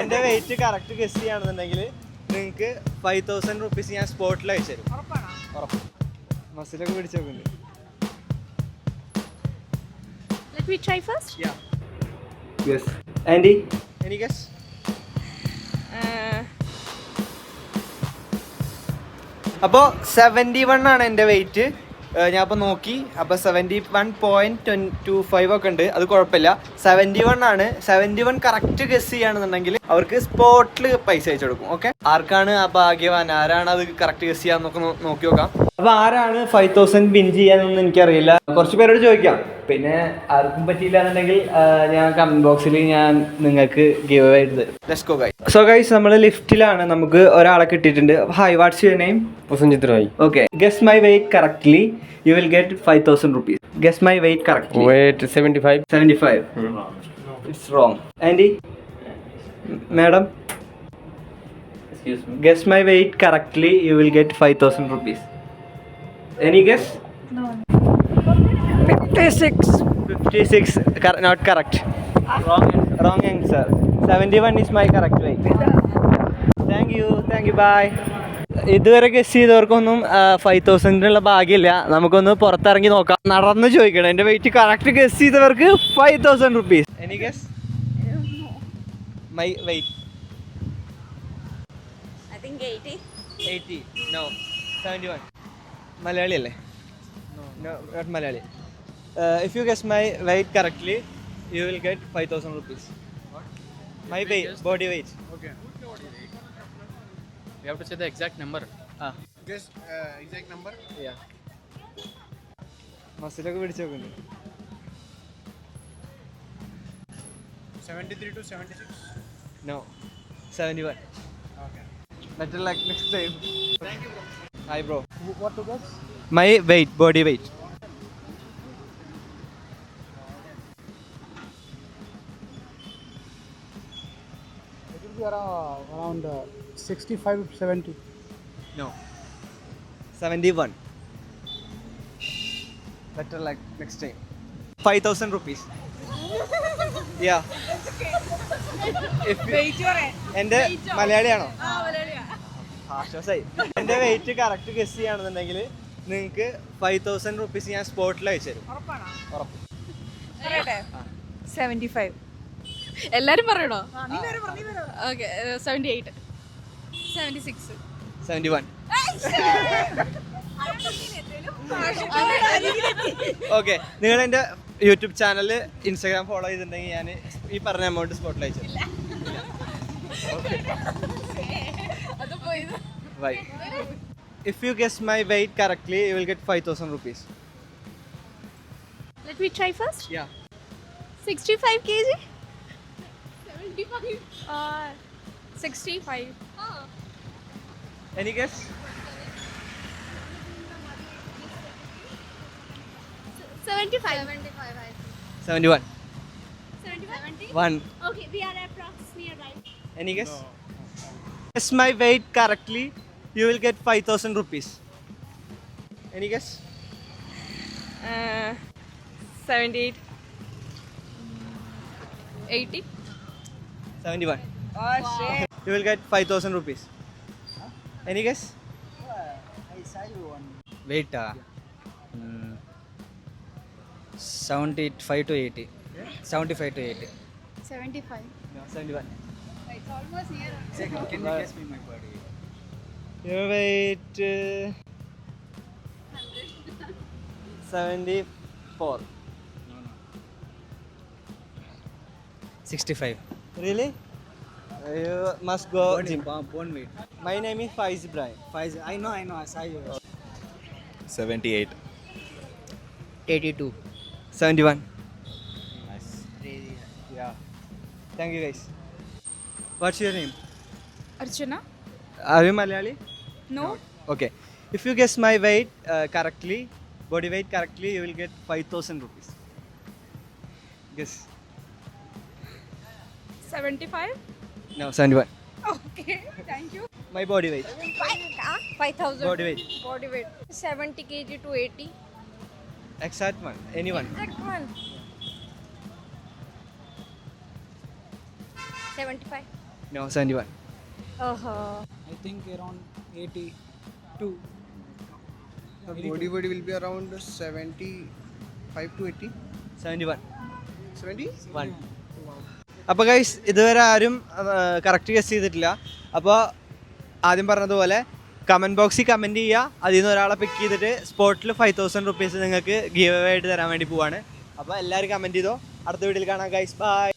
എന്റെ weight correct guess ചെയ്യാണെന്നുണ്ടെങ്കിൽ നിങ്ങൾക്ക് five thousand rupees ഞാൻ സ്പോട്ടിൽ അയച്ചു തരും ഉറപ്പ് മസിലൊക്കെ പിടിച്ച് നോക്കുന്നുണ്ട് Let me try first. Guess Uh, അപ്പോൾ സെവന്റി വൺ ആണ് എന്റെ വെയിറ്റ് ഞാൻ അപ്പോൾ നോക്കി. അപ്പോൾ seventy one point two five ഒക്കെ ഉണ്ട്. അത് കുഴപ്പമില്ല. സെവന്റി വൺ ആണ്. സെവന്റി വൺ കറക്റ്റ് ഗസ് ചെയ്യുകയാണെന്നുണ്ടെങ്കിൽ അവർക്ക് സ്പോട്ടിൽ പൈസ അയച്ചു കൊടുക്കും. ഓക്കെ ആർക്കാണ് ആ ഭാഗ്യവാൻ? ആരാണ് അത് കറക്റ്റ് ഗസ് ചെയ്യാന്നൊക്കെ നോക്കി നോക്കാം. അപ്പോൾ ആരാണ് ഫൈവ് തൗസൻഡ് വിൻ ചെയ്യാനൊന്നും എനിക്കറിയില്ല. കുറച്ച് പേരോട് ചോദിക്കാം. പിന്നെ ആർക്കും പറ്റിയില്ല എന്നുണ്ടെങ്കിൽ ഞാൻ കമന്റ് ബോക്സിൽ ഞാൻ നിങ്ങൾക്ക് ഗീവ് ഗൈസ് സോ ഗൈസ് നമ്മൾ ലിഫ്റ്റിലാണ് നമുക്ക് ഒരാളെ കിട്ടിയിട്ടുണ്ട്. Hi what's your name Prasanjith Rai. Okay, my my weight you will will get 5000 rupees Guess my weight correctly. Weight seventy five 75. Five it's wrong Andy madam excuse me Guess correctly weight will get will get 5000 rupees. Guess fifty six 56. 56. Cor- not correct. Wrong, wrong answer. 71 is my correct thank you thank you bye ഇതുവരെ guess ചെയ്തവർക്കൊന്നും five തൗസൻഡിനുള്ള ഭാഗ്യമില്ല നമുക്കൊന്ന് പുറത്തിറങ്ങി നോക്കാം നടന്ന് ചോദിക്കണം എന്റെ വെയിറ്റ് കറക്റ്റ് ഗസ് ചെയ്തവർക്ക് five thousand rupees any guess my weight I think 80. Eighty no seventy one Malayali. അല്ലേ no not Malayali if you guess my weight correctly you will get five thousand rupees my weight body weight Okay. You have to say the exact number. Guess uh, exact number. മസിലൊക്കെ പിടിച്ച് നോക്കുന്നുണ്ട് 73 to 76. No seventy one Okay. Better like next time Thank you, bro. What to guess? My weight body weight It will be around, around uh, 65 70. No seventy one better luck next time five thousand rupees yeah എന്റെ മലയാളിയാണോ? ആശ്വാസമായി എന്റെ weight correct guess ചെയ്യുകയാണെന്നുണ്ടെങ്കിൽ നിങ്ങൾക്ക് five thousand rupees ഞാൻ സ്പോട്ടിൽ അയച്ചു തരും. ഉറപ്പ്. സെവന്റി ഫൈവ് എല്ലാരും പറയണോ? Okay seventy eight seventy six seventy one okay നിങ്ങൾ എന്റെ യൂട്യൂബ് ചാനൽ ഇൻസ്റ്റാഗ്രാം ഫോളോ ചെയ്തിട്ടുണ്ടെങ്കിൽ ഞാൻ ഈ പറഞ്ഞ എമൗണ്ട് സ്പോട്ടിൽ അയച്ചു Right. If you guess my weight correctly, you will get 5000 rupees. Let me try first. Yeah. 65 kg? 75. Uh, 65. Oh. Any guess? 75. 75, I think. 71. 71? 1. Okay, we are approximately right. Any guess? No guess my weight correctly, you will get 5000 rupees. Any guess? Uh, 78. 80? 71. Oh, shit. You will get 5000 rupees. Any guess? Weight, uh, mm, 75 to 80. Yeah? 75 to 80. 75. No, 71. It's almost here. Can you guess me my body? Your weight. Uh, 74. No, no. 65. Really? You must go Body, gym. bo- bone weight. My name is Faiz Ibrahim. I know, I know. I saw you. 78. 82. 71. Nice. Yeah. Thank you guys. What's your name? Archana? Are you Malayali? No. Okay. If you guess my weight uh, correctly, body weight correctly, you will get 5000 rupees. Guess. 75? No, 71. Okay, thank you. My body weight. 5000. Body weight. Body weight. 70 kg to 80. Exact one. Anyone. Exact one. 75. No seventy one Uh-huh. I think around 82. body body will be around 75 to 80 seventy one 70 one അപ്പോൾ guys ഇതുവരെ ആരും correct guess ചെയ്തിട്ടില്ല. അപ്പോൾ ആദ്യം പറഞ്ഞതുപോലെ comment ബോക്സിൽ comment ചെയ്യുക. അതിൽ നിന്ന് ഒരാളെ പിക്ക് ചെയ്തിട്ട് സ്പോട്ടിൽ ഫൈവ് തൗസൻഡ് റുപ്പീസ് നിങ്ങൾക്ക് ഗീവ് ആയിട്ട് തരാൻ വേണ്ടി പോവാണ്. അപ്പോൾ എല്ലാവരും കമന്റ് ചെയ്തോ. അടുത്ത വീഡിയോയിൽ കാണാം ഗൈസ് ബൈ